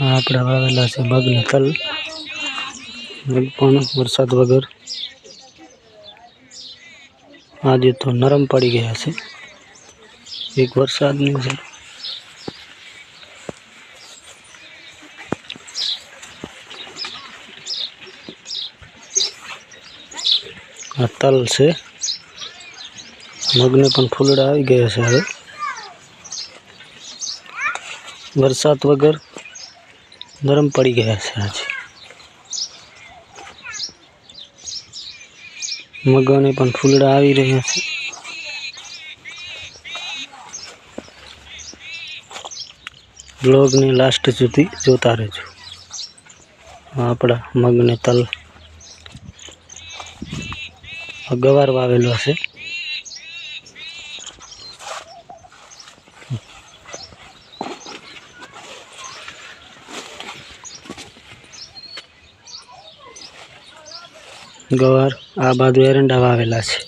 આપણે વાવેલા છે મગને તલ મગ પણ વરસાદ વગર. આજે તો નરમ પડી ગયા છે. એક વરસાદની છે. આ તલ છે. મગને પણ ફૂલડા આવી ગયા છે હવે. વરસાદ વગર નરમ પડી ગયા છે આજે. મગને પણ ફૂલડા આવી રહ્યા છે. બ્લોગને લાસ્ટ સુધી જોતા રહેજો. આપણા મગને તલ ગવાર વાવેલો છે ગવાર આ બાજુ એરંડા વાવેલા છે.